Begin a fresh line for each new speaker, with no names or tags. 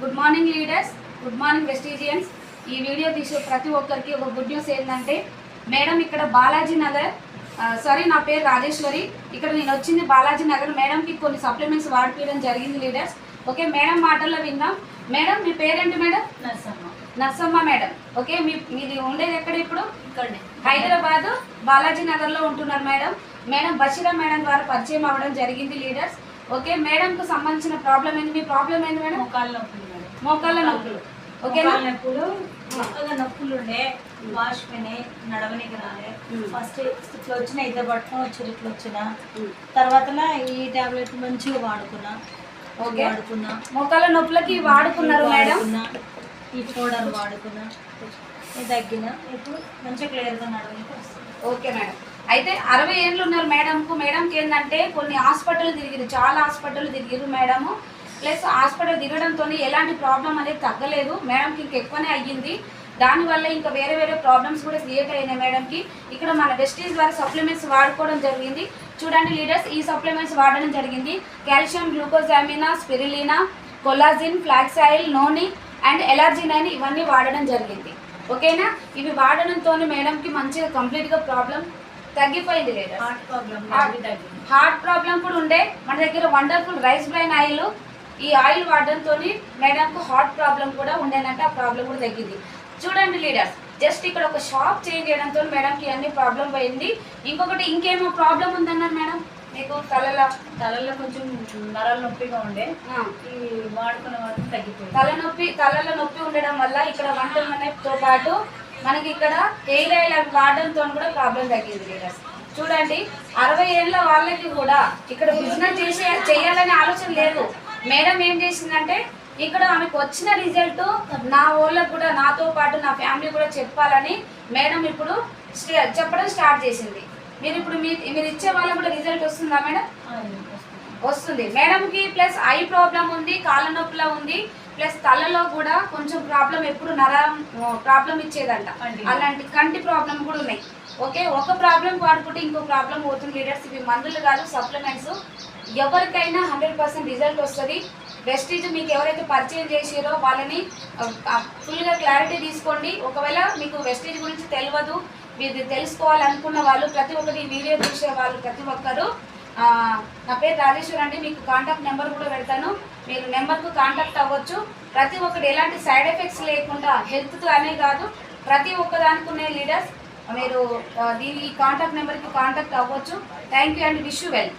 Good morning leaders good morning Vestigians ఈ video తీసే ప్రతి ఒక్కరికి ఒక గుడ్ న్యూస్ ఏంటంటే మేడం ఇక్కడ బాలాజీ నగర్ సారీ నా పేరు రాజేశ్వరి. ఇక్కడ నేను వచ్చింది బాలాజీ నగర్. మేడంకి కొన్ని సప్లిమెంట్స్ వాడిపించడం జరిగింది లీడర్స్ ఓకే మేడం మాటల్లో విందాం. మేడం మీ పేరేంటి madam?
Narsamma.
Narsamma madam. Okay మీ మీది ఉండేది ఎక్కడ ఇప్పుడు?
ఇక్కడనే.
హైదరాబాద్ బాలాజీ నగర్లో ఉంటున్నారు మేడం. మేడం బషీరా మేడం ద్వారా పరిచయం అవ్వడం జరిగింది లీడర్స్ ఓకే మేడం కు సంబంధించిన ప్రాబ్లం ఏంటి? మీ ప్రాబ్లం ఏంటి మేడం?
నొప్పులు. మేడం
మోకాళ్ళ నొప్పులు. ఓకేనా?
మోకాళ్ళ నొప్పులు ఉండే వాసిపోయినాయి నడవనికి రాలే. ఫస్ట్ ఇట్లా వచ్చిన ఇద్దరు పట్టుకొని వచ్చి ఇట్లా వచ్చిన తర్వాత ఈ టాబ్లెట్ మంచిగా వాడుకున్నా.
ఓకే.
వాడుకున్నా.
మోకాళ్ళ నొప్పులకి వాడుకున్నారు మేడం.
ఈ పౌడర్ వాడుకున్నా. తగ్గిన. ఇప్పుడు మంచిగా క్లియర్గా నడవనికి వస్తుంది.
Okay madam. అయితే అరవై ఏళ్ళు ఉన్నారు మేడంకు. మేడంకి ఏంటంటే కొన్ని హాస్పిటల్ తిరిగిరు చాలా హాస్పిటల్ తిరిగిరు మేడము. ప్లస్ హాస్పిటల్ తిరగడంతో ఎలాంటి ప్రాబ్లం అనేది తగ్గలేదు. మేడంకి ఇంక ఎక్కువనే అయ్యింది. దానివల్ల ఇంకా వేరే వేరే ప్రాబ్లమ్స్ కూడా క్రియేట్ అయినాయి మేడంకి. ఇక్కడ మన వెస్టీజ్ ద్వారా సప్లిమెంట్స్ వాడుకోవడం జరిగింది. చూడండి లీడర్స్ ఈ సప్లిమెంట్స్ వాడడం జరిగింది. Calcium glucosamine spirulina collagen flax oil noni and allergen అని ఇవన్నీ వాడడం జరిగింది. ఓకేనా? ఇవి వాడడంతో మేడంకి మంచిగా కంప్లీట్గా ప్రాబ్లం తగ్గిపోయింది
హార్ట్ ప్రాబ్లం. తగ్గింది
హార్ట్ ప్రాబ్లం కూడా ఉండే. మన దగ్గర వండర్ఫుల్ రైస్ బ్రైన్ ఆయిల్ ఈ ఆయిల్ వాడడంతో మేడంకు హార్ట్ ప్రాబ్లం కూడా ఉండేనంటే ఆ ప్రాబ్లం కూడా తగ్గింది. చూడండి లీడర్స్ జస్ట్ ఇక్కడ ఒక షాప్ చేంజ్ చేయడంతో మేడంకి అన్ని ప్రాబ్లం పోయింది ఇంకొకటి ఇంకేమో ప్రాబ్లం ఉందన్నారు మేడం? మీకు తలలో
తలలో కొంచెం నరాలు నొప్పిగా ఉండే. ఈ వాడుకున్న వాటికి తగ్గిపోయింది.
తలనొప్పి తలలో నొప్పి ఉండడం వల్ల ఇక్కడ వంటలతో పాటు మనకి ఇక్కడ హెయిర్ ఆయిల్ అవి వాడడంతో కూడా ప్రాబ్లం తగ్గింది లీడర్స్. చూడండి అరవై ఏళ్ళ వాళ్ళకి కూడా ఇక్కడ బిజినెస్ చేసే చేయాలనే ఆలోచన లేదు. మేడం ఏం చేసిందంటే ఇక్కడ ఆమెకు వచ్చిన రిజల్ట్ నా వాళ్ళకు కూడా నాతో పాటు నా ఫ్యామిలీ కూడా చెప్పాలని మేడం ఇప్పుడు చెప్పడం స్టార్ట్ చేసింది. మీరు ఇప్పుడు మీ మీరు ఇచ్చే వాళ్ళకు కూడా రిజల్ట్ వస్తుందా మేడం.
వస్తుంది.
మేడంకి ప్లస్ ఐ ప్రాబ్లం ఉంది కాళ్ళ నొప్పిలో ఉంది. ప్లస్ తలలో కూడా కొంచెం ప్రాబ్లం ఎప్పుడు నరం ప్రాబ్లం ఇచ్చేదంట. అలాంటి కంటి ప్రాబ్లం కూడా ఉన్నాయి. ఓకే ఒక ప్రాబ్లం వాడుకుంటే ఇంకో ప్రాబ్లం పోతుంది లీడర్స్. ఇవి మందులు కాదు సప్లిమెంట్స్. ఎవరికైనా హండ్రెడ్ పర్సెంట్ రిజల్ట్ వస్తుంది. వెస్టీజ్ మీకు ఎవరైతే పర్చేజ్ చేసారో వాళ్ళని ఫుల్గా క్లారిటీ తీసుకోండి. ఒకవేళ మీకు వెస్టీజ్ గురించి తెలియదు మీరు తెలుసుకోవాలనుకున్న వాళ్ళు ప్రతి ఒక్కటి ఈ వీడియో చూసే వాళ్ళు ప్రతి ఒక్కరు నా పేరు రాజేశ్వర్ అండి. మీకు కాంటాక్ట్ నెంబర్ కూడా పెడతాను. మీరు నెంబర్కు కాంటాక్ట్ అవ్వచ్చు. ప్రతి ఒక్కటి ఎలాంటి సైడ్ ఎఫెక్ట్స్ లేకుండా హెల్త్ అనే కాదు ప్రతి ఒక్కదానికి ఉన్న లీడర్స్ మీరు దీని కాంటాక్ట్ నెంబర్కి కాంటాక్ట్ అవ్వచ్చు. Thank you and wish you well